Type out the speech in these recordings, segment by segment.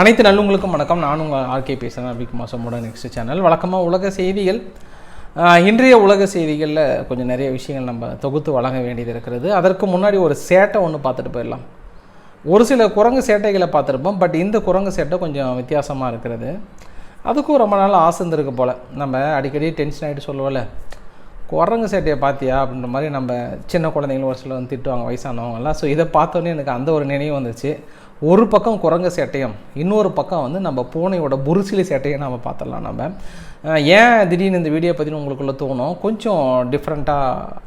அனைத்து நல்லுங்களுக்கும் வணக்கம். நான் உங்கள் ஆர்கே பேசுகிறேன் அபிக் மாசமோட நெக்ஸ்ட் சேனல் வழக்கமாக உலக செய்திகள். இன்றைய உலக செய்திகளில் கொஞ்சம் நிறைய விஷயங்கள் நம்ம தொகுத்து வழங்க வேண்டியது இருக்கிறது. அதற்கு முன்னாடி ஒரு சேட்டை ஒன்று பார்த்துட்டு போயிடலாம். ஒரு சில குரங்கு சேட்டைகளை பார்த்துருப்போம். பட் இந்த குரங்கு சேட்டை கொஞ்சம் வித்தியாசமாக இருக்கிறது. அதுக்கும் ரொம்ப நாள் ஆசை இருந்திருக்கு போல். நம்ம அடிக்கடி டென்ஷன் ஆகிட்டு சொல்லுவோம்ல. குரங்கு சேட்டையை பார்த்தியா? அப்படின்ற மாதிரி நம்ம சின்ன குழந்தைங்களும் ஒரு சில வந்து திட்டுவாங்க வயசானவங்கலாம் ஸோ இதை பார்த்தோன்னே எனக்கு அந்த ஒரு நினைவு வந்துச்சு. ஒரு பக்கம் குரங்கு சேட்டையும் இன்னொரு பக்கம் வந்து நம்ம பூனையோட புரிசிலி சேட்டையும் நம்ம பார்த்துடலாம் நம்ம ஏன் திடீர்னு இந்த வீடியோ பற்றினு உங்களுக்குள்ளே தோணும்? கொஞ்சம் டிஃப்ரெண்ட்டாக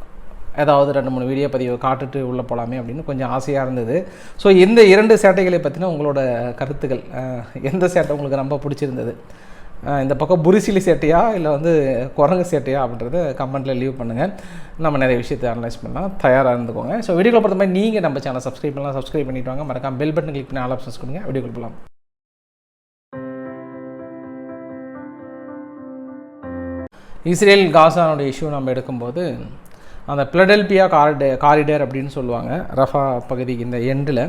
ஏதாவது ரெண்டு மூணு வீடியோ பதிவு காட்டுட்டு உள்ளே போகலாமே அப்படின்னு கொஞ்சம் ஆசையாக இருந்தது. ஸோ இந்த இரண்டு சேட்டைகளை பற்றின உங்களோட கருத்துக்கள் எந்த சேட்டை உங்களுக்கு ரொம்ப பிடிச்சிருந்தது? இந்த பக்கம் புரிசிலி சேட்டையா இல்லை வந்து குரங்கு சேட்டையா அப்படின்றத கமெண்ட்டில் லீவ் பண்ணுங்கள் நம்ம நிறைய விஷயத்தை அனலைஸ் பண்ணலாம். தயாராக இருந்துக்கோங்க. ஸோ வீடியோவில் பொறுத்த மாதிரி நீங்கள் நம்ம சேனல் சப்ஸ்கிரைப் பண்ணலாம். சப்ஸ்கிரைப் பண்ணிட்டு வாங்க. மறக்காம பெல் பட்டன் கிளிக் பண்ணி ஆல் ஆப்ஷன்ஸ் கொடுங்க. வீடியோ கொடுக்கலாம் இஸ்ரேல் காசானுடைய இஷ்யூ நம்ம எடுக்கும்போது அந்த பிளடெல்பியா காரிடே காரிடேர் அப்படின்னு சொல்லுவாங்க. ரஃபா பகுதிக்கு இந்த எண்டில்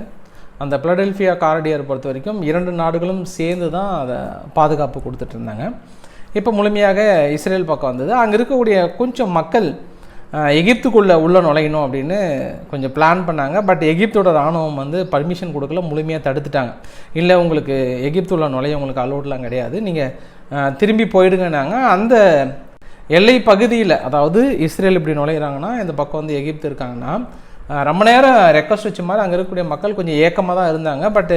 அந்த பிளடெல்ஃபியா காரடியர் பொறுத்த வரைக்கும் இரண்டு நாடுகளும் சேர்ந்து தான் அதை பாதுகாப்பு கொடுத்துட்டு இருந்தாங்க. இப்போ முழுமையாக இஸ்ரேல் பக்கம் வந்தது. அங்கே இருக்கக்கூடிய கொஞ்சம் மக்கள் எகிப்துக்குள்ளே உள்ளே நுழையணும் அப்படின்னு கொஞ்சம் பிளான் பண்ணாங்க. பட் எகிப்தோட ராணுவம் வந்து பர்மிஷன் கொடுக்கல முழுமையாக தடுத்துட்டாங்க. இல்லை உங்களுக்கு எகிப்துள்ள நுழைய உங்களுக்கு அலோட்லாம் கிடையாது. நீங்கள் திரும்பி போயிடுங்கன்னாங்க. அந்த எல்லை பகுதியில் அதாவது இஸ்ரேல் இப்படி நுழையிறாங்கன்னா இந்த பக்கம் வந்து எகிப்து இருக்காங்கன்னா ரொம்ப நேரம் ரெக்வஸ்ட் வச்ச மாதிரி அங்கே இருக்கக்கூடிய மக்கள் கொஞ்சம் ஏக்கமாக தான் இருந்தாங்க. பட்டு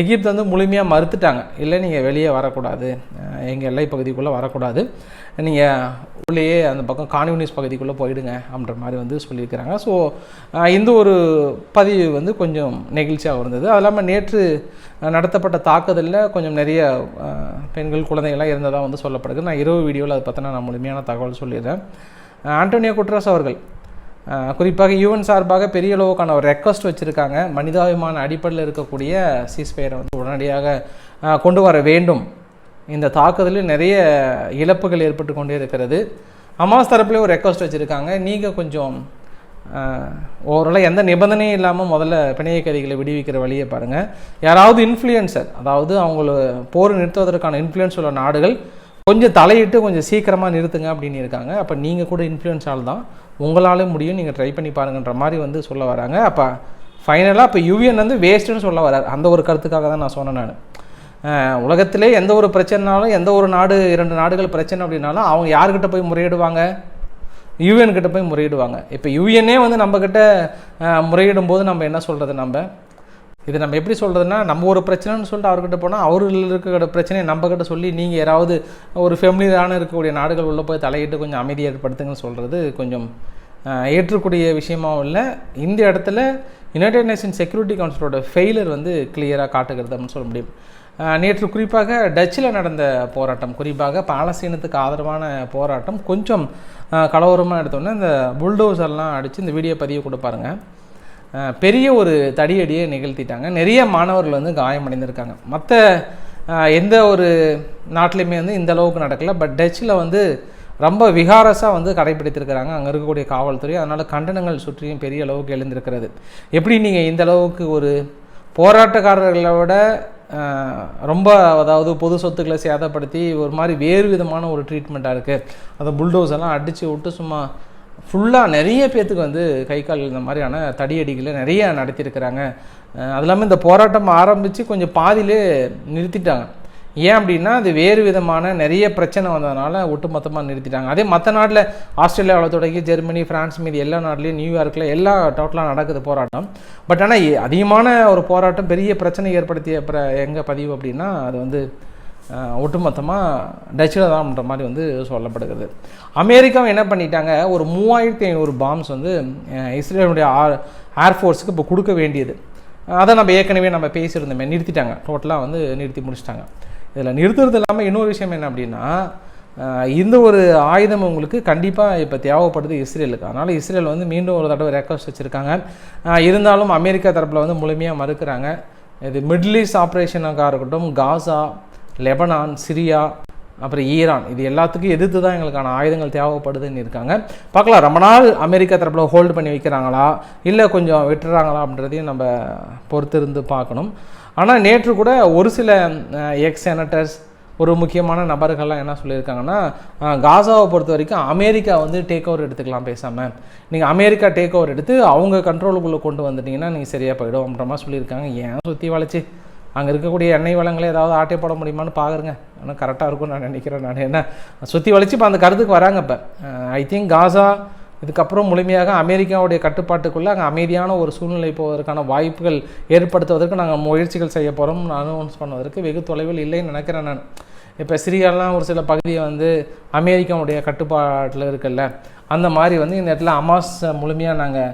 எகிப்து வந்து முழுமையாக மறுத்துட்டாங்க. இல்லை நீங்கள் வெளியே வரக்கூடாது. எங்கள் எல்லை பகுதிக்குள்ளே வரக்கூடாது. நீங்கள் உள்ளேயே அந்த பக்கம் கான்யூனிஸ் பகுதிக்குள்ளே போயிடுங்க அப்படின்ற மாதிரி வந்து சொல்லியிருக்கிறாங்க. ஸோ இந்த ஒரு பதிவு வந்து கொஞ்சம் நெகிழ்ச்சியாக இருந்தது. அது இல்லாமல் நேற்று நடத்தப்பட்ட தாக்குதலில் கொஞ்சம் நிறைய பெண்கள் குழந்தைகள்லாம் இருந்ததாக வந்து சொல்லப்படுது. நான் இரவு வீடியோவில் அதை பற்றின நான் முழுமையான தகவல் சொல்லிடுறேன். ஆண்டோனியோ குட்ராஸ் அவர்கள் குறிப்பாக யூஎன் சார்பாக பெரிய அளவுக்கான ஒரு ரெக்வஸ்ட் வச்சுருக்காங்க. மனிதாபிமான அடிப்படையில் இருக்கக்கூடிய சீஸ்பயரை வந்து உடனடியாக கொண்டு வர வேண்டும். இந்த தாக்குதலில் நிறைய இழப்புகள் ஏற்பட்டு கொண்டே இருக்கிறது. அமாஸ் தரப்புலேயே ஒரு ரெக்வஸ்ட் வச்சுருக்காங்க. நீங்கள் கொஞ்சம் ஓரளவு எந்த நிபந்தனையும் இல்லாமல் முதல்ல பிணைய கைதிகளை விடுவிக்கிற வழியை பாருங்கள் யாராவது இன்ஃப்ளூயன்சர் அதாவது அவங்கள போர் நிறுத்துவதற்கான இன்ஃப்ளூயன்ஸ் உள்ள நாடுகள் கொஞ்சம் தலையிட்டு கொஞ்சம் சீக்கிரமாக நிறுத்துங்க அப்படின்னு இருக்காங்க. அப்போ நீங்கள் கூட இன்ஃப்ளூயன்ஸ் ஆள் தான் உங்களாலே முடியும் நீங்கள் ட்ரை பண்ணி பாருங்கன்ற மாதிரி வந்து சொல்ல வராங்க. அப்போ ஃபைனலாக இப்போ யூஎன் வந்து வேஸ்ட்டுன்னு சொல்ல வரார். அந்த ஒரு கருத்துக்காக தான் நான் சொன்னேன் நான். உலகத்திலே எந்த ஒரு பிரச்சனைனாலும் எந்த ஒரு நாடு இரண்டு நாடுகள் பிரச்சனை அப்படின்னாலும் அவங்க யார்கிட்ட போய் முறையிடுவாங்க? யூஎன்கிட்ட போய் முறையிடுவாங்க. இப்போ யூஎனே வந்து நம்மக்கிட்ட முறையிடும் போது நம்ம என்ன சொல்கிறது நம்ம? இது நம்ம எப்படி சொல்கிறதுனா நம்ம ஒரு பிரச்சனைன்னு சொல்லிட்டு அவர்கிட்ட போனால் அவர்கள் இருக்கிற பிரச்சனையை நம்மக்கிட்ட சொல்லி நீங்கள் யாராவது ஒரு ஃபெமிலியரான இருக்கக்கூடிய நாடுகள் உள்ளே போய் தலையிட்டு கொஞ்சம் அமைதி ஏற்படுத்துங்கன்னு சொல்கிறது கொஞ்சம் ஏற்றக்கூடிய விஷயமாவும் இல்லை. இந்த இடத்துல யுனைடெட் நேஷன் செக்யூரிட்டி கவுன்சிலோட ஃபெயிலர் வந்து கிளியராக காட்டுகிறது அப்படின்னு சொல்ல முடியும். நேற்று குறிப்பாக டச்சில் நடந்த போராட்டம் குறிப்பாக பாலஸ்தீனத்துக்கு ஆதரவான போராட்டம் கொஞ்சம் கலவரமாக எடுத்தோன்னே இந்த புல்டோசர்லாம் அடித்து இந்த வீடியோ பதிவு கொடுப்பாருங்க பெரிய ஒரு தடியடியை நிகழ்த்திட்டாங்க. நிறைய மாணவர்கள் வந்து காயமடைந்திருக்காங்க. மற்ற எந்த ஒரு நாட்டிலையுமே வந்து இந்த அளவுக்கு நடக்கல. பட் டச்சில் வந்து ரொம்ப விகாரஸாக வந்து கடைபிடித்திருக்கிறாங்க. அங்கே இருக்கக்கூடிய காவல்துறை. அதனால் கண்டனங்கள் சுற்றியும் பெரிய அளவுக்கு எழுந்திருக்கிறது. எப்படி நீங்கள் இந்த அளவுக்கு ஒரு போராட்டக்காரர்களை விட ரொம்ப அதாவது பொது சொத்துக்களை சேதப்படுத்தி ஒரு மாதிரி வேறு விதமான ஒரு ட்ரீட்மெண்ட்டாக இருக்குது அந்த புல்டோஸ் எல்லாம் அடித்து விட்டு சும்மா ஃபுல்லாக நிறைய பேர்த்துக்கு வந்து கை கால் இந்த மாதிரியான தடியடிகளை நிறைய நடத்தியிருக்கிறாங்க. அது இல்லாமல் இந்த போராட்டம் ஆரம்பித்து கொஞ்சம் பாதியிலே நிறுத்திட்டாங்க. ஏன் அப்படின்னா அது வேறு விதமான நிறைய பிரச்சனை வந்ததுனால ஒட்டுமொத்தமாக நிறுத்திட்டாங்க. அதே மற்ற நாட்டில் ஆஸ்திரேலியாவில் தொடங்கி ஜெர்மனி பிரான்ஸ் மீது எல்லா நாட்டிலையும் நியூயார்க்கில் எல்லா டோட்டலாக நடக்குது போராட்டம். பட் ஆனால் அதிகமான ஒரு போராட்டம் பெரிய பிரச்சனை ஏற்படுத்திய அப்புறம் எங்கே பதிவு அப்படின்னா அது வந்து ஒட்டுமொத்தமாக டச்சில் தான்ன்ற மாதிரி வந்து சொல்லப்படுகிறது. அமெரிக்காவும் என்ன பண்ணிட்டாங்க? ஒரு மூவாயிரத்தி ஐநூறு பாம்ஸ் வந்து இஸ்ரேலுடைய ஆர் ஏர்ஃபோர்ஸுக்கு இப்போ கொடுக்க வேண்டியது. அதை நம்ம ஏற்கனவே நம்ம பேசியிருந்தோமே நிறுத்திட்டாங்க. டோட்டலாக வந்து நிறுத்தி முடிச்சிட்டாங்க. இதில் நிறுத்துறது இல்லாமல் இன்னொரு விஷயம் என்ன அப்படின்னா இந்த ஒரு ஆயுதம் உங்களுக்கு கண்டிப்பாக இப்போ தேவைப்படுது இஸ்ரேலுக்கு. அதனால் இஸ்ரேல் வந்து மீண்டும் ஒரு தடவை ரெக்வஸ்ட் வச்சுருக்காங்க. இருந்தாலும் அமெரிக்கா தரப்பில் வந்து முழுமையாக மறுக்கிறாங்க. இது மிடில் ஈஸ்ட் ஆப்ரேஷனாக இருக்கட்டும் காசா லெபனான் சிரியா அப்புறம் ஈரான். இது எல்லாத்துக்கும் எதிர்த்து தான் எங்களுக்கான ஆயுதங்கள் தேவைப்படுதுன்னு இருக்காங்க. பார்க்கலாம் ரொம்ப நாள் அமெரிக்கா தரப்பில் ஹோல்டு பண்ணி வைக்கிறாங்களா? இல்லை கொஞ்சம் விட்டுறாங்களா அப்படின்றதையும் நம்ம பொறுத்திருந்து பார்க்கணும். ஆனால் நேற்று கூட ஒரு சில எக்ஸ் செனட்டர்ஸ் ஒரு முக்கியமான நபர்கள்லாம் என்ன சொல்லியிருக்காங்கன்னா காசாவை பொறுத்த வரைக்கும் அமெரிக்கா வந்து டேக் ஓவர் எடுத்துக்கலாம் பேசாமல் நீங்கள் அமெரிக்கா டேக் ஓவர் எடுத்து அவங்க கண்ட்ரோலுக்குள்ளே கொண்டு வந்துட்டீங்கன்னா நீங்கள் சரியாக போயிடும் அப்படின்ற மாதிரி சொல்லியிருக்காங்க. ஏன் சுற்றி வளைச்சி? அங்கே இருக்கக்கூடிய எண்ணெய் வளங்களை ஏதாவது ஆட்டை போட முடியுமான்னு பார்க்குறேங்க ஆனால் கரெக்டாக இருக்கும்னு நான் நினைக்கிறேன் நான். என்ன சுற்றி வளைச்சு இப்போ அந்த கருத்துக்கு வராங்க இப்போ. ஐ திங்க் காசா இதுக்கப்புறம் முழுமையாக அமெரிக்காவுடைய கட்டுப்பாட்டுக்குள்ளே அங்கே அமைதியான ஒரு சூழ்நிலை போவதற்கான வாய்ப்புகள் ஏற்படுத்துவதற்கு நாங்கள் முயற்சிகள் செய்ய போகிறோம் அனௌன்ஸ் பண்ணுவதற்கு வெகு தொலைவில் இல்லைன்னு நினைக்கிறேன் நான். இப்போ சிரியாலாம் ஒரு சில பகுதியை வந்து அமெரிக்காவுடைய கட்டுப்பாட்டில் இருக்குல்ல. அந்த மாதிரி வந்து இந்த இடத்துல அமாஸ் முழுமையாக நாங்கள்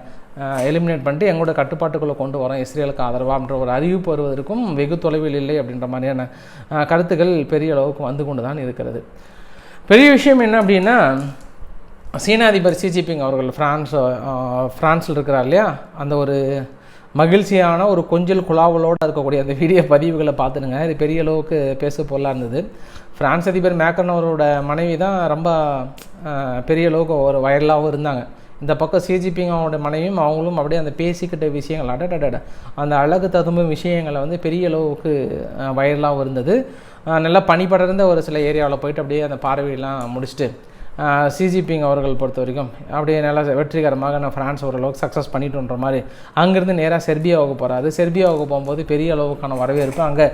எலிமினேட் பண்ணிட்டு எங்களோட கட்டுப்பாட்டுக்குள்ளே கொண்டு வரோம். இஸ்ரேலுக்கு ஆதரவாகன்ற ஒரு அறிவிப்பு வருவதற்கும் வெகு தொலைவில் இல்லை அப்படின்ற மாதிரியான கருத்துக்கள் பெரிய அளவுக்கு வந்து கொண்டு தான் இருக்கிறது. பெரிய விஷயம் என்ன அப்படின்னா சீன அதிபர் ஷி ஜின்பிங் அவர்கள் ஃப்ரான்ஸ் ஃப்ரான்ஸில் இருக்கிறார் இல்லையா? அந்த ஒரு மகிழ்ச்சியான ஒரு கொஞ்சல் குழாவலோடு இருக்கக்கூடிய அந்த வீடியோ பதிவுகளை பார்த்துடுங்க. இது பெரிய அளவுக்கு பேச பொருளாக இருந்தது. ஃப்ரான்ஸ் அதிபர் மேக்கன் அவரோட மனைவி தான் ரொம்ப பெரிய அளவுக்கு ஒரு வைரலாகவும் இருந்தாங்க. இந்த பக்கம் சிஜிபிங் அவங்களோட மனைவியும் அவங்களும் அப்படியே அந்த பேசிக்கிட்ட விஷயங்கள் அடடடட அந்த அழகு ததும்பும் விஷயங்களை வந்து பெரிய அளவுக்கு வைரலாகவும் இருந்தது. நல்லா பனிப்படர்ந்த ஒரு சில ஏரியாவில் போயிட்டு அப்படியே அந்த பார்வையெல்லாம் முடிச்சுட்டு சிஜிபிங் அவர்கள் பொறுத்த வரைக்கும் அப்படியே நல்லா வெற்றிகரமாக நான் ஃப்ரான்ஸ் ஓரளவுக்கு சக்ஸஸ் பண்ணிட்டுன்ற மாதிரி அங்கேருந்து நேராக செர்பியாவுக்கு போகிறாரு செர்பியாவுக்கு போகும்போது பெரிய அளவுக்கான வரவேற்பு அங்கே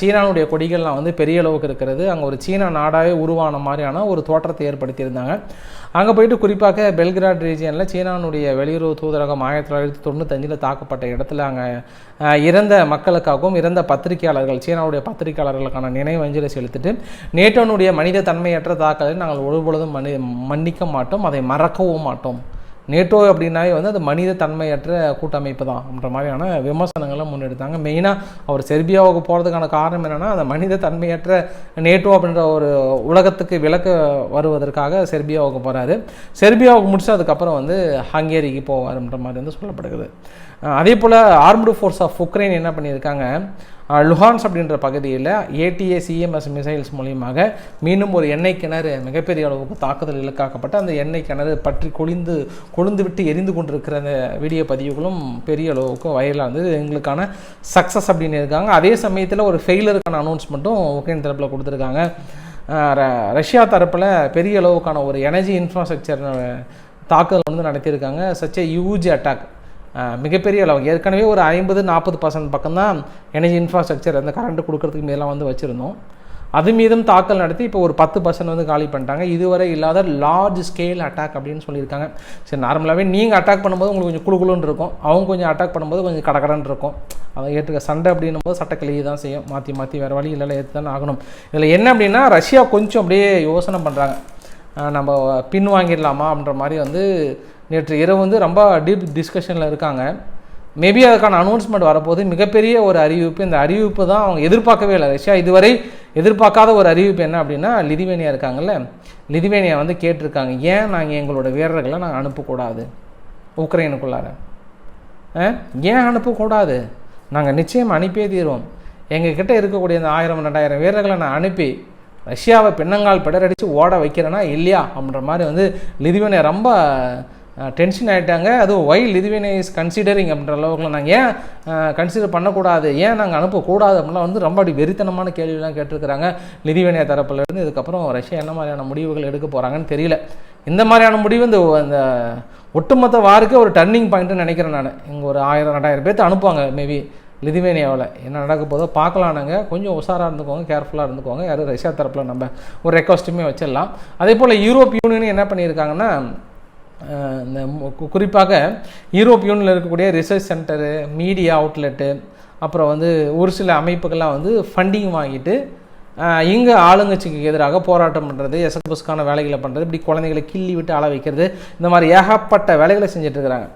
சீனாவுடைய கொடிகள்லாம் வந்து பெரிய அளவுக்கு இருக்கிறது. அங்கே ஒரு சீனா நாடாகவே உருவான மாதிரியான ஒரு தோற்றத்தை ஏற்படுத்தியிருந்தாங்க. அங்கே போயிட்டு குறிப்பாக பெல்கிராட் ரீஜியனில் சீனானுடைய வெளியுறவு தூதரகம் ஆயிரத்தி தொள்ளாயிரத்தி தொண்ணூத்தஞ்சில் தாக்கப்பட்ட இடத்துல அங்கே இறந்த மக்களுக்காகவும் இறந்த பத்திரிகையாளர்கள் சீனாவுடைய பத்திரிகையாளர்களுக்கான நினைவஞ்சலி செலுத்திட்டு நேட்டோனுடைய மனித தன்மையற்ற தாக்கலை நாங்கள் ஒருபொழுதும் மன்னி மன்னிக்க மாட்டோம் அதை மறக்கவும் மாட்டோம். நேட்டோ அப்படின்னாவே வந்து அது மனித தன்மையற்ற கூட்டமைப்பு தான் அப்படின்ற மாதிரியான விமர்சனங்களை முன்னெடுத்தாங்க. மெயினாக அவர் செர்பியாவுக்கு போகிறதுக்கான காரணம் என்னென்னா அந்த மனித தன்மையற்ற நேட்டோ அப்படின்ற ஒரு உலகத்துக்கு விளக்க வருவதற்காக செர்பியாவுக்கு போகிறாரு செர்பியாவுக்கு முடிச்சு அதுக்கப்புறம் வந்து ஹங்கேரிக்கு போவார்ன்ற மாதிரி வந்து சொல்லப்படுகிறது. அதே போல் ஆர்ம்டு ஃபோர்ஸ் ஆஃப் உக்ரைன் என்ன பண்ணியிருக்காங்க? லுஹான்ஸ் அப்படின்ற பகுதியில் ஏடிஏ சிஎம்எஸ் மிசைல்ஸ் மூலியமாக மீண்டும் ஒரு எண்ணெய் கிணறு மிகப்பெரிய அளவுக்கு தாக்குதல் இலக்காக்கப்பட்டு அந்த எண்ணெய் கிணறு பற்றி கொழிந்து கொழுந்து விட்டு எரிந்து கொண்டிருக்கிற அந்த வீடியோ பதிவுகளும் பெரிய அளவுக்கு வயலாக இருந்தது. எங்களுக்கான சக்ஸஸ் அப்படின்னு இருக்காங்க. அதே சமயத்தில் ஒரு ஃபெயிலருக்கான அனௌன்ஸ்மெண்ட்டும் உக்ரைன் தரப்பில் கொடுத்துருக்காங்க. ர- ரஷ்யா தரப்பில் பெரிய அளவுக்கான ஒரு எனர்ஜி இன்ஃப்ராஸ்ட்ரக்சர் தாக்குதல் வந்து நடத்தியிருக்காங்க. சச் ஏ ஹியூஜ் அட்டாக் மிகப்பெரிய அளவு. ஏற்கனவே ஒரு ஐம்பது நாற்பது பர்சன்ட் பக்கம்தான் எனர்ஜி இன்ஃப்ராஸ்ட்ரக்சர் அந்த கரண்ட் கொடுக்கறதுக்கு மேலாம் வந்து வச்சுருந்தோம். அது மீதும் தாக்கல் நடத்தி இப்போ ஒரு பத்து பர்சன்ட் வந்து காலி பண்ணிட்டாங்க. இதுவரை இல்லாத லார்ஜ் ஸ்கேல் அட்டாக் அப்படின்னு சொல்லியிருக்காங்க. சரி நார்மலாகவே நீங்கள் அட்டாக் பண்ணும்போது உங்களுக்கு கொஞ்சம் குழுகுலுன்னு இருக்கும். அவங்க கொஞ்சம் அட்டாக் பண்ணும்போது கொஞ்சம் கடகடன் இருக்கும். அதை ஏற்றுக்க சண்டை அப்படின்னும் போது சட்டை கிளியே தான் செய்யும். மாற்றி மாற்றி வேறு வழி இல்லை ஏற்று தானே ஆகணும். இதில் என்ன அப்படின்னா ரஷ்யா கொஞ்சம் அப்படியே யோசனை பண்ணுறாங்க நம்ம பின் வாங்கிடலாமா அப்படின்ற மாதிரி வந்து நேற்று இரவு வந்து ரொம்ப டீப் டிஸ்கஷனில் இருக்காங்க. மேபி அதுக்கான அனௌன்ஸ்மெண்ட் வரப்போது மிகப்பெரிய ஒரு அறிவிப்பு. இந்த அறிவிப்பு தான் அவங்க எதிர்பார்க்கவே இல்லை. ரஷ்யா இதுவரை எதிர்பார்க்காத ஒரு அறிவிப்பு என்ன அப்படின்னா லிதிவேனியா இருக்காங்கல்ல? லிதிவேனியா வந்து கேட்டிருக்காங்க. ஏன் நாங்கள் எங்களோட வீரர்களை நாங்கள் அனுப்பக்கூடாது? உக்ரைனுக்குள்ளார. ஆ? ஏன் அனுப்பக்கூடாது? நாங்கள் நிச்சயம் அனுப்பியே தீருவோம். எங்ககிட்ட இருக்கக்கூடிய அந்த ஆயிரம் ரெண்டாயிரம் வீரர்களை நான் அனுப்பி ரஷ்யாவை பின்னங்கால் பிடரடித்து ஓட வைக்கிறேன்னா இல்லையா அப்படின்ற மாதிரி வந்து லிதுவேனியா ரொம்ப டென்ஷன் ஆகிட்டாங்க அதுவும் ஒய் லிதுவேனியா இஸ் கன்சிடரிங் அப்படின்ற அளவுக்குலாம் நாங்கள் ஏன் கன்சிடர் பண்ணக்கூடாது ஏன் நாங்கள் அனுப்பக்கூடாது அப்படின்லாம் வந்து ரொம்ப அப்படி வெறித்தனமான கேள்விலாம் கேட்டிருக்கிறாங்க லிதுவேனியா தரப்புலேருந்து இதுக்கப்புறம் ரஷ்யா என்ன மாதிரியான முடிவுகள் எடுக்க போகிறாங்கன்னு தெரியல. இந்த மாதிரியான முடிவு இந்த அந்த ஒட்டுமொத்த வாருக்கு ஒரு டர்னிங் பாயிண்ட்னு நினைக்கிறேன் நான். இங்கே ஒரு ஆயிரம் ரெண்டாயிரம் பேர்த்து அனுப்புவாங்க மேபி லிதுவேனியாவில் என்ன நடக்க போதோ பார்க்கலாம் நாங்கள் கொஞ்சம் உஷாராக இருந்துக்கோங்க கேர்ஃபுல்லாக இருந்துக்கோங்க. யாரும் ரஷ்யா தரப்பில் நம்ம ஒரு ரெக்வஸ்ட்டுமே வச்சிடலாம். அதே போல் யூரோப் யூனியன் என்ன பண்ணியிருக்காங்கன்னா இந்த குறிப்பாக யூரோப் யூனியனில் இருக்கக்கூடிய ரிசர்ச் சென்டரு மீடியா அவுட்லெட்டு அப்புறம் வந்து ஒரு சில அமைப்புகள்லாம் வந்து ஃபண்டிங் வாங்கிட்டு இங்கே ஆளுங்கட்சிக்கு எதிராக போராட்டம் பண்ணுறது எசபஸ்க்கான வேலைகளை பண்ணுறது இப்படி குழந்தைகளை கிள்ளி விட்டு ஆள வைக்கிறது இந்த மாதிரி ஏகப்பட்ட வேலைகளை செஞ்சிட்ருக்கிறாங்க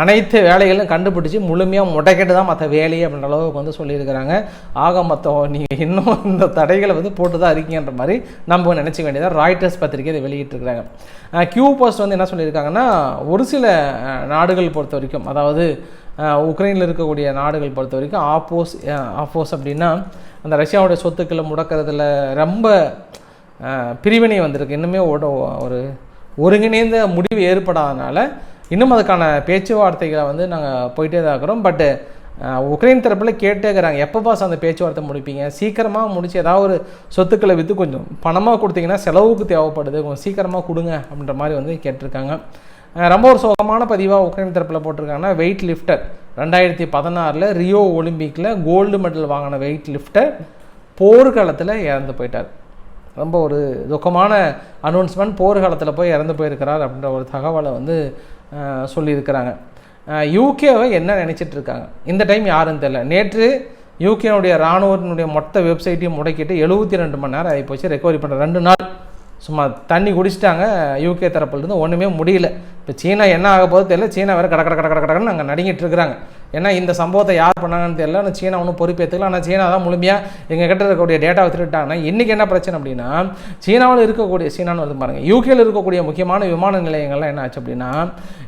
அனைத்து வேலைகளும் கண்டுபிடிச்சி முழுமையாக முடக்கிட்டு தான் மற்ற வேலையை அப்படின்ற அளவுக்கு வந்து சொல்லியிருக்கிறாங்க. ஆக மொத்தம் நீங்கள் இன்னும் இந்த தடைகளை வந்து போட்டு தான் இருக்கீங்கன்ற மாதிரி நம்ம நினச்சிக்க வேண்டியதாக ராய்டர்ஸ் பத்திரிகை இதை வெளியிட்டிருக்கிறாங்க கியூ போஸ்ட் வந்து என்ன சொல்லியிருக்காங்கன்னா ஒரு சில நாடுகள் பொறுத்த வரைக்கும் அதாவது உக்ரைனில் இருக்கக்கூடிய நாடுகள் பொறுத்த வரைக்கும் ஆப்போஸ் ஆப்போஸ் அப்படின்னா அந்த ரஷ்யாவுடைய சொத்துக்களை முடக்கிறதுல ரொம்ப பிரிவினை வந்திருக்கு. இன்னுமே ஒரு ஒருங்கிணைந்த முடிவு ஏற்படாதனால இன்னும் அதுக்கான பேச்சுவார்த்தைகளை வந்து நாங்கள் போயிட்டே தான் இருக்கிறோம். பட்டு உக்ரைன் தரப்பில் கேட்டே இருக்கிறாங்க. எப்போ பாஸ் அந்த பேச்சுவார்த்தை முடிப்பீங்க? சீக்கிரமாக முடிச்சு ஏதாவது ஒரு சொத்துக்களை விற்று கொஞ்சம் பணமாக கொடுத்தீங்கன்னா செலவுக்கு தேவைப்படுது. கொஞ்சம் சீக்கிரமாக கொடுங்க அப்படின்ற மாதிரி வந்து கேட்டிருக்காங்க. ரொம்ப ஒரு சோகமான பதிவாக உக்ரைன் தரப்பில் போட்டிருக்காங்கன்னா வெயிட் லிஃப்டர் ரெண்டாயிரத்தி பதினாறில் ரியோ ஒலிம்பிக்கில் கோல்டு மெடல் வாங்கின வெயிட் லிஃப்டர் போர்க்காலத்தில் இறந்து போயிட்டார். ரொம்ப ஒரு துக்கமான அனௌன்ஸ்மெண்ட் போர்க்காலத்தில் போய் இறந்து போயிருக்கிறார் அப்படின்ற ஒரு தகவலை வந்து சொல்லியிருக்கிறாங்க. யூகேவை என்ன நினச்சிட்டு இருக்காங்க இந்த டைம் யாருன்னு தெரில நேற்று யூகேனுடைய இராணுவத்தினுடைய மொத்த வெப்சைட்டையும் முடக்கிட்டு எழுபத்தி ரெண்டு மணி நேரம் ஆகி போச்சு ரெக்கவரி பண்ணுற ரெண்டு நாள் சும்மா தண்ணி குடிச்சிட்டாங்க யூகே தரப்புலேருந்து ஒன்றுமே முடியல. இப்போ சீனா என்ன ஆக போகுது தெரியல சீனா வேறு கட கட கட கட கடன்னு அங்கே நடுங்கிட்டு இருக்கிறாங்க. ஏன்னா இந்த சம்பவத்தை யார் பண்ணாங்கன்னு தெரியல ஆனால் சீனா ஒன்றும் பொறுப்பேற்றுக்கல ஆனால் சீனா தான் முழுமையாக எங்கள் கிட்ட இருக்கக்கூடிய டேட்டாவை திருட்டாங்கன்னா இன்றைக்கி என்ன பிரச்சனை அப்படின்னா சீனாவில் இருக்கக்கூடிய சீனான்னு வந்து பாருங்கள் யூகேயில் இருக்கக்கூடிய முக்கியமான விமான நிலையங்கள்லாம் என்ன ஆச்சு அப்படின்னா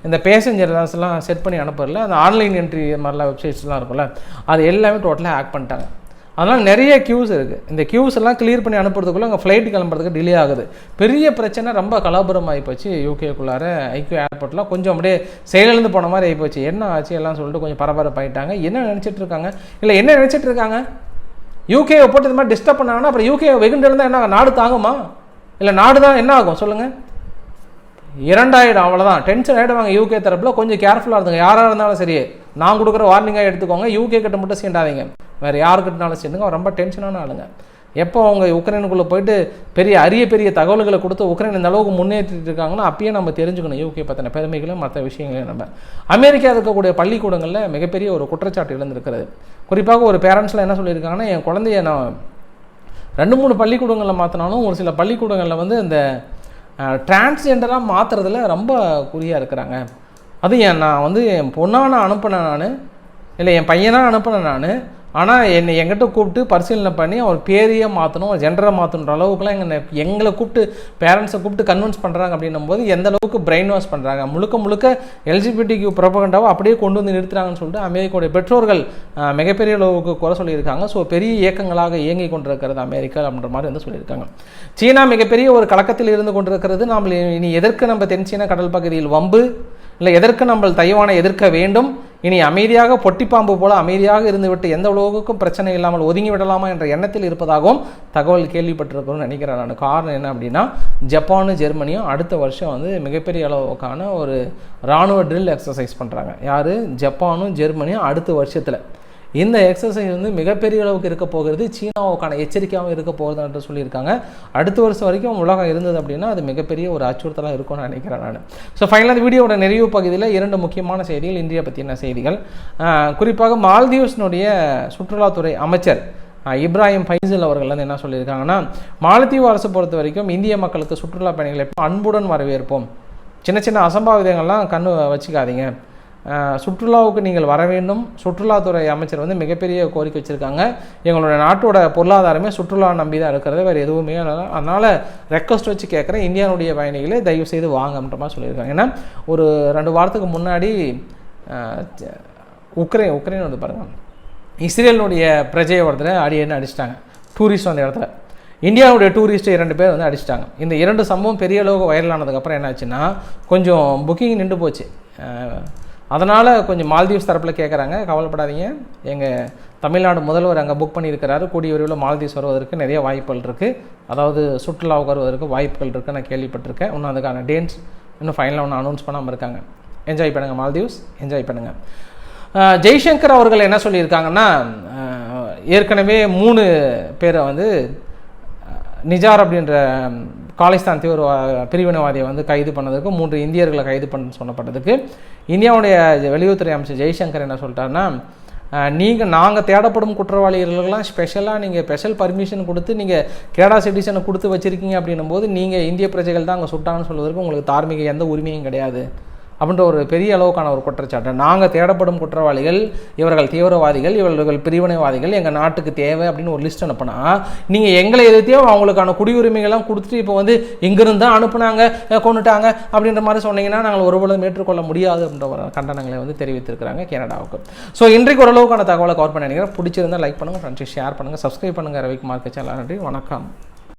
இந்த பேசஞ்சர்ஸ்லாம் செட் பண்ணி அனுப்புறதுல அந்த ஆன்லைன் என்ட்ரி மாதிரிலாம் வெப்சைட்ஸ்லாம் இருக்கும்ல அது எல்லாமே டோட்டலாக ஹேக் பண்ணிட்டாங்க. அதனால் நிறைய க்யூஸ் இருக்குது இந்த க்யூஸ் எல்லாம் கிளியர் பண்ணி அனுப்புறதுக்குள்ளே அங்கே ஃப்ளைட் கிளம்புறதுக்கு டிலே ஆகுது. பெரிய பிரச்சனை ரொம்ப கலாபுரம் ஆகிப்போச்சு யூகேக்குள்ளார ஐக்கிய ஏர்போர்ட்லாம் கொஞ்சம் அப்படியே செயலிழந்து போன மாதிரி ஆகிப்போச்சு என்ன ஆச்சு எல்லாம் சொல்லிட்டு கொஞ்சம் பரபரப்பாயிட்டாங்க. என்ன நினச்சிட்டு இருக்காங்க? இல்லை என்ன நினச்சிட்டு இருக்காங்க? யூகேவை போட்டு இது மாதிரி டிஸ்டர்ப் பண்ணாங்கன்னா அப்புறம் யூகே வெகுண்டு இருந்தால் என்ன நாடு தாங்குமா? இல்லை நாடு தான் என்ன ஆகும்? சொல்லுங்கள் இரண்டாயிரம் அவ்வளோதான் டென்ஷன் ஆகிடுவாங்க யூகே தரப்பில் கொஞ்சம் கேர்ஃபுல்லாக இருந்துங்க. யாராக இருந்தாலும் சரி நான் கொடுக்குற வார்னிங்காக எடுத்துக்கோங்க. யூகே கிட்ட மட்டும் சேர்ந்தாதீங்க வேறு யாருக்கிட்டனாலும் சேர்ந்துங்க ரொம்ப டென்ஷனான ஆளுங்க. எப்போ அவங்க உக்ரைனுக்குள்ளே போயிட்டு பெரிய அரிய பெரிய தகவல்களை கொடுத்து உக்ரைன் இந்த அளவுக்கு முன்னேற்றிட்டு இருக்காங்கன்னா அப்பயே நம்ம தெரிஞ்சுக்கணும் யூகே பற்றின பெருமைகளும் மற்ற விஷயங்களையும் நம்ம. அமெரிக்கா இருக்கக்கூடிய பள்ளிக்கூடங்களில் மிகப்பெரிய ஒரு குற்றச்சாட்டு இழந்திருக்கிறது குறிப்பாக ஒரு பேரண்ட்ஸில் என்ன சொல்லியிருக்காங்கன்னா என் குழந்தைய நான் ரெண்டு மூணு பள்ளிக்கூடங்களில் மாற்றினாலும் ஒரு சில பள்ளிக்கூடங்களில் வந்து இந்த டிரான்ஸ்ஜெண்டராக மாற்றுறதுல ரொம்ப குறியாக இருக்கிறாங்க. அது என் நான் வந்து என் பொண்ணாக நான் அனுப்பினேன் நான். இல்லை என் பையனாக அனுப்பினேன் நான். ஆனால் என்னை எங்கிட்ட கூப்பிட்டு பரிசீலனை பண்ணி அவர் பேரையே மாற்றணும் ஜெண்டரை மாற்றணுன்ற அளவுக்குலாம் எங்களை எங்களை கூப்பிட்டு பேரண்ட்ஸை கூப்பிட்டு கன்வின்ஸ் பண்ணுறாங்க அப்படின்னும் போது எந்த அளவுக்கு பிரெயின் வாஷ் பண்ணுறாங்க முழுக்க முழுக்க எல்ஜிபிடிக்கு ப்ரொபகண்டாவை அப்படியே கொண்டு வந்து நிறுத்துறாங்கன்னு சொல்லிட்டு அமெரிக்காவுடைய பெற்றோர்கள் மிகப்பெரிய அளவுக்கு குறை சொல்லியிருக்காங்க. ஸோ பெரிய இயக்கங்களாக இயங்கி கொண்டிருக்கிறது அமெரிக்கா அப்படின்ற மாதிரி வந்து சொல்லியிருக்காங்க. சீனா மிகப்பெரிய ஒரு கலக்கத்தில் இருந்து கொண்டிருக்கிறது. நாம் இனி எதற்கு நம்ம தென் சீனா கடல் பகுதியில் வம்பு? இல்லை எதற்கு நம்ம தைவானை எதிர்க்க வேண்டும்? இனி அமைதியாக பொட்டிப்பாம்பு போல அமைதியாக இருந்துவிட்டு எந்த அளவுக்கும் பிரச்சனை இல்லாமல் ஒதுங்கி விடலாமா என்ற எண்ணத்தில் இருப்பதாகவும் தகவல் கேள்விப்பட்டிருக்கணும்னு நினைக்கிறேன் நான். காரணம் என்ன அப்படின்னா ஜப்பானும் ஜெர்மனியும் அடுத்த வருஷம் வந்து மிகப்பெரிய அளவுக்கான ஒரு இராணுவ ட்ரில் எக்ஸசைஸ் பண்ணுறாங்க யார்? ஜப்பானும் ஜெர்மனியும் அடுத்த வருஷத்தில். இந்த எக்ஸசைஸ் வந்து மிகப்பெரிய அளவுக்கு இருக்க போகிறது. சீனாவுக்கான எச்சரிக்கையாகவும் இருக்க போகுது என்று சொல்லியிருக்காங்க. அடுத்த வருஷம் வரைக்கும் உலகம் இருந்தது அப்படின்னா அது மிகப்பெரிய ஒரு அச்சுறுத்தலாக இருக்கும்னு நினைக்கிறேன் நான். ஸோ ஃபைனலாக இந்த வீடியோட நிறைவு பகுதியில் இரண்டு முக்கியமான செய்திகள். இந்தியா பற்றின செய்திகள்? குறிப்பாக மால்தீவ்ஸ்னுடைய சுற்றுலாத்துறை அமைச்சர் இப்ராஹிம் ஃபைசல் அவர்கள் வந்து என்ன சொல்லியிருக்காங்கன்னா மாலத்தீவு அரசு பொறுத்த வரைக்கும் இந்திய மக்களுக்கு சுற்றுலா பயணிகளை அன்புடன் வரவேற்போம். சின்ன சின்ன அசம்பாவிதங்கள்லாம் கண்ணு வச்சுக்காதீங்க. சுற்றுலாவுக்கு நீங்கள் வர வேண்டும். சுற்றுலாத்துறை அமைச்சர் வந்து மிகப்பெரிய கோரிக்கை வச்சுருக்காங்க. எங்களோட நாட்டோட பொருளாதாரமே சுற்றுலா நம்பி தான் இருக்கிறது. வேறு எதுவுமே அதனால் ரெக்வஸ்ட் வச்சு கேட்குறேன் இந்தியாவுடைய பயணிகளை தயவு செய்து வாங்கன்ற மாதிரி சொல்லியிருக்காங்க. ஏன்னா ஒரு ரெண்டு வாரத்துக்கு முன்னாடி உக்ரைன் உக்ரைன் வந்து பாருங்கள் இஸ்ரேலுடைய பிரஜையை ஒருத்தர் அடியேன்னு அடிச்சிட்டாங்க? டூரிஸ்ட் அந்த இடத்துல. இந்தியாவுடைய டூரிஸ்ட்டு இரண்டு பேர் வந்து அடிச்சிட்டாங்க. இந்த இரண்டு சம்பவம் பெரிய அளவுக்கு வைரல் ஆனதுக்கப்புறம் என்னாச்சுன்னா கொஞ்சம் புக்கிங் நின்று போச்சு. அதனால் கொஞ்சம் மால்தீவ்ஸ் தரப்பில் கேட்குறாங்க கவலைப்படாதீங்க. எங்கள் தமிழ்நாடு முதல்வர் அங்கே புக் பண்ணியிருக்கிறாரு. கூடிய விரைவில் மால்தீவ்ஸ் வருவதற்கு நிறைய வாய்ப்புகள் இருக்குது அதாவது சுற்றுலாவுக்கு வருவதற்கு வாய்ப்புகள் இருக்குது நான் கேள்விப்பட்டிருக்கேன். இன்னும் அதுக்கான டேட்ஸ் இன்னும் ஃபைனலாக ஒன்று அனௌன்ஸ் பண்ணாமல் இருக்காங்க. என்ஜாய் பண்ணுங்கள் மால்தீவ்ஸ். என்ஜாய் பண்ணுங்கள் ஜெய்சங்கர் அவர்கள் என்ன சொல்லியிருக்காங்கன்னா ஏற்கனவே மூணு பேரை வந்து நிஜார் அப்படின்ற காலிஸ்தான் தீவிரவா பிரிவினைவாதியை வந்து கைது பண்ணதுக்கு மூன்று இந்தியர்களை கைது பண்ண சொல்லப்பட்டதுக்கு இந்தியாவுடைய வெளியுறவுத்துறை அமைச்சர் ஜெய்சங்கர் என்ன சொல்லிட்டாருன்னா நீங்கள் நாங்கள் தேடப்படும் குற்றவாளிகளுக்கெல்லாம் ஸ்பெஷலாக நீங்கள் ஸ்பெஷல் பர்மிஷன் கொடுத்து நீங்கள் கேடா சிட்டிசனை கொடுத்து வச்சுருக்கீங்க அப்படின்னும் போது நீங்கள் இந்திய பிரஜைகள் தான் அங்கே சுட்டாங்கன்னு சொல்வதற்கு உங்களுக்கு தார்மீக எந்த உரிமையும் கிடையாது. அப்படின்ற ஒரு பெரிய அளவுக்கான ஒரு குற்றச்சாட்டு. நாங்கள் தேடப்படும் குற்றவாளிகள் இவர்கள் தீவிரவாதிகள் இவர்கள் பிரிவினைவாதிகள் எங்கள் நாட்டுக்கு தேவை அப்படின்னு ஒரு லிஸ்ட் அனுப்புனா நீங்கள் எங்களை எதிர்த்தியோ அவங்களுக்கான குடியுரிமைகள்லாம் கொடுத்துட்டு இப்போ வந்து இங்கிருந்து தான் அனுப்புனாங்க கொண்டுட்டாங்க அப்படின்ற மாதிரி சொன்னீங்கன்னா நாங்கள் ஒருபொழுதும் ஏற்றுக்கொள்ள முடியாது அப்படின்ற ஒரு கண்டனங்களை வந்து தெரிவித்திருக்கிறாங்க கனடாவுக்கு. ஸோ இன்றைக்கு ஓரளவுக்கான தகவலை கவர் பண்ண நினைக்கிறேன். பிடிச்சிருந்தா லைக் பண்ணுங்கள் ஃப்ரெண்ட்ஸ் ஷேர் பண்ணுங்கள் சப்ஸ்கிரைப் பண்ணுங்கள் ரவிக்குமார் கச்சேலா நன்றி வணக்கம்.